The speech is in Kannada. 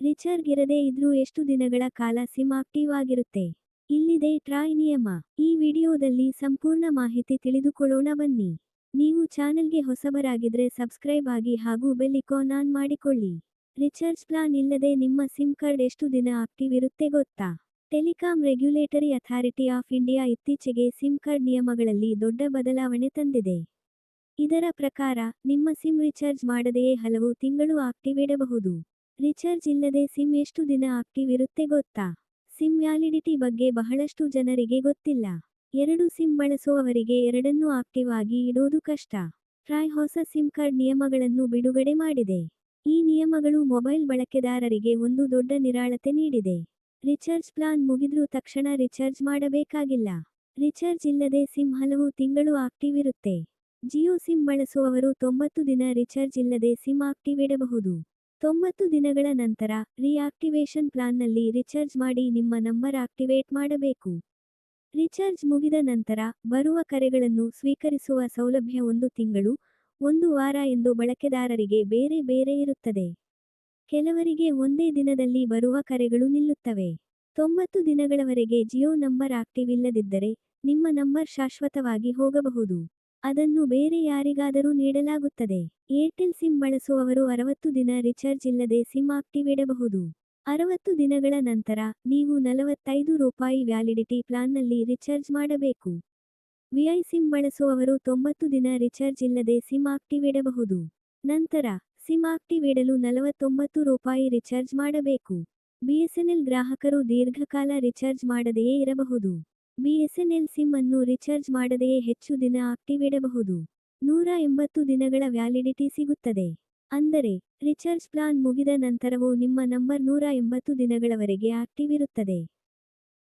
ರಿಚಾರ್ಜ್ ಇರದೇ ಇದ್ರೂ ಎಷ್ಟು ದಿನಗಳ ಕಾಲ ಸಿಮ್ ಆಕ್ಟಿವ್ ಆಗಿರುತ್ತೆ? ಇಲ್ಲಿದೆ ಟ್ರಾಯ್ ನಿಯಮ. ಈ ವಿಡಿಯೋದಲ್ಲಿ ಸಂಪೂರ್ಣ ಮಾಹಿತಿ ತಿಳಿದುಕೊಳ್ಳೋಣ ಬನ್ನಿ. ನೀವು ಚಾನೆಲ್ಗೆ ಹೊಸಬರಾಗಿದ್ರೆ ಸಬ್ಸ್ಕ್ರೈಬ್ ಆಗಿ ಹಾಗೂ ಬೆಲ್ ಇಕಾನ್ ಆನ್ ಮಾಡಿಕೊಳ್ಳಿ. ರಿಚಾರ್ಜ್ ಪ್ಲಾನ್ ಇಲ್ಲದೆ ನಿಮ್ಮ ಸಿಮ್ ಕಾರ್ಡ್ ಎಷ್ಟು ದಿನ ಆಕ್ಟಿವ್ ಇರುತ್ತೆ ಗೊತ್ತಾ? Telecom regulatory authority of India ಇತ್ತೀಚೆಗೆ ಸಿಮ್ ಕಾರ್ಡ್ ನಿಯಮಗಳಲ್ಲಿ ದೊಡ್ಡ ಬದಲಾವಣೆ ತಂದಿದೆ. ಇದರ ಪ್ರಕಾರ, ನಿಮ್ಮ ಸಿಮ್ ರಿಚಾರ್ಜ್ ಮಾಡದೆಯೇ ಹಲವು ತಿಂಗಳು ಆಕ್ಟಿವ್ ಇಡಬಹುದು. ರಿಚಾರ್ಜ್ ಇಲ್ಲದೆ ಸಿಮ್ ಎಷ್ಟು ದಿನ ಆಕ್ಟಿವ್ ಇರುತ್ತೆ ಗೊತ್ತಾ? ಸಿಮ್ ವ್ಯಾಲಿಡಿಟಿ ಬಗ್ಗೆ ಬಹಳಷ್ಟು ಜನರಿಗೆ ಗೊತ್ತಿಲ್ಲ. ಎರಡು ಸಿಮ್ ಬಳಸುವವರಿಗೆ ಎರಡನ್ನೂ ಆಕ್ಟಿವ್ ಆಗಿ ಇಡೋದು ಕಷ್ಟ. ಟ್ರಾಯ್ ಹೊಸ ಸಿಮ್ ಕಾರ್ಡ್ ನಿಯಮಗಳನ್ನು ಬಿಡುಗಡೆ ಮಾಡಿದೆ. ಈ ನಿಯಮಗಳು ಮೊಬೈಲ್ ಬಳಕೆದಾರರಿಗೆ ಒಂದು ದೊಡ್ಡ ನಿರಾಳತೆ ನೀಡಿದೆ. ರಿಚಾರ್ಜ್ ಪ್ಲಾನ್ ಮುಗಿದ್ರೂ ತಕ್ಷಣ ರಿಚಾರ್ಜ್ ಮಾಡಬೇಕಾಗಿಲ್ಲ. ರಿಚಾರ್ಜ್ ಇಲ್ಲದೆ ಸಿಮ್ ಹಲವು ತಿಂಗಳು ಆಕ್ಟಿವ್ ಇರುತ್ತೆ. ಜಿಯೋ ಸಿಮ್ ಬಳಸುವವರು ತೊಂಬತ್ತು ದಿನ ರಿಚಾರ್ಜ್ ಇಲ್ಲದೆ ಸಿಮ್ ಆಕ್ಟಿವ್ ಇಡಬಹುದು. ತೊಂಬತ್ತು ದಿನಗಳ ನಂತರ ರಿಆಕ್ಟಿವೇಷನ್ ಪ್ಲಾನ್ನಲ್ಲಿ ರಿಚಾರ್ಜ್ ಮಾಡಿ ನಿಮ್ಮ ನಂಬರ್ ಆಕ್ಟಿವೇಟ್ ಮಾಡಬೇಕು. ರಿಚಾರ್ಜ್ ಮುಗಿದ ನಂತರ ಬರುವ ಕರೆಗಳನ್ನು ಸ್ವೀಕರಿಸುವ ಸೌಲಭ್ಯ ಒಂದು ತಿಂಗಳು, ಒಂದು ವಾರ ಎಂದು ಬಳಕೆದಾರರಿಗೆ ಬೇರೆ ಬೇರೆ ಇರುತ್ತದೆ. ಕೆಲವರಿಗೆ ಒಂದೇ ದಿನದಲ್ಲಿ ಬರುವ ಕರೆಗಳು ನಿಲ್ಲುತ್ತವೆ. ತೊಂಬತ್ತು ದಿನಗಳವರೆಗೆ ಜಿಯೋ ನಂಬರ್ ಆಕ್ಟಿವ್ ಇಲ್ಲದಿದ್ದರೆ ನಿಮ್ಮ ನಂಬರ್ ಶಾಶ್ವತವಾಗಿ ಹೋಗಬಹುದು. ಅದನ್ನು ಬೇರೆ ಯಾರಿಗಾದರೂ ನೀಡಲಾಗುತ್ತದೆ. ಏರ್ಟೆಲ್ ಸಿಮ್ ಬಳಸುವವರು ಅರವತ್ತು ದಿನ ರಿಚಾರ್ಜ್ ಇಲ್ಲದೆ ಸಿಮ್ ಆಕ್ಟಿವ್ ಇಡಬಹುದು ಅರವತ್ತು ದಿನಗಳ ನಂತರ ನೀವು ನಲವತ್ತೈದು ರೂಪಾಯಿ ವ್ಯಾಲಿಡಿಟಿ ಪ್ಲಾನ್ನಲ್ಲಿ ರಿಚಾರ್ಜ್ ಮಾಡಬೇಕು. ವಿಐ ಸಿಮ್ ಬಳಸುವವರು ತೊಂಬತ್ತು ದಿನ ರಿಚಾರ್ಜ್ ಇಲ್ಲದೆ ಸಿಮ್ ಆಕ್ಟಿವ್ ಇಡಬಹುದು ನಂತರ ಸಿಮ್ ಆಕ್ಟಿವ್ ಇಡಲು ನಲವತ್ತೊಂಬತ್ತು ರೂಪಾಯಿ ರಿಚಾರ್ಜ್ ಮಾಡಬೇಕು. ಬಿಎಸ್ಎನ್ಎಲ್ ಗ್ರಾಹಕರು ದೀರ್ಘಕಾಲ ರಿಚಾರ್ಜ್ ಮಾಡದೆಯೇ ಇರಬಹುದು. ಬಿಎಸ್ಎನ್ಎಲ್ ಸಿಮ್ ಅನ್ನು ರಿಚಾರ್ಜ್ ಮಾಡದೆಯೇ ಹೆಚ್ಚು ದಿನ ಆಕ್ಟಿವ್ ಇಡಬಹುದು ನೂರ ಎಂಬತ್ತು ದಿನಗಳ ವ್ಯಾಲಿಡಿಟಿ ಸಿಗುತ್ತದೆ. ಅಂದರೆ, ರಿಚಾರ್ಜ್ ಪ್ಲಾನ್ ಮುಗಿದ ನಂತರವೂ ನಿಮ್ಮ ನಂಬರ್ ನೂರ ಎಂಬತ್ತು ದಿನಗಳವರೆಗೆ ಆಕ್ಟಿವ್ ಇರುತ್ತದೆ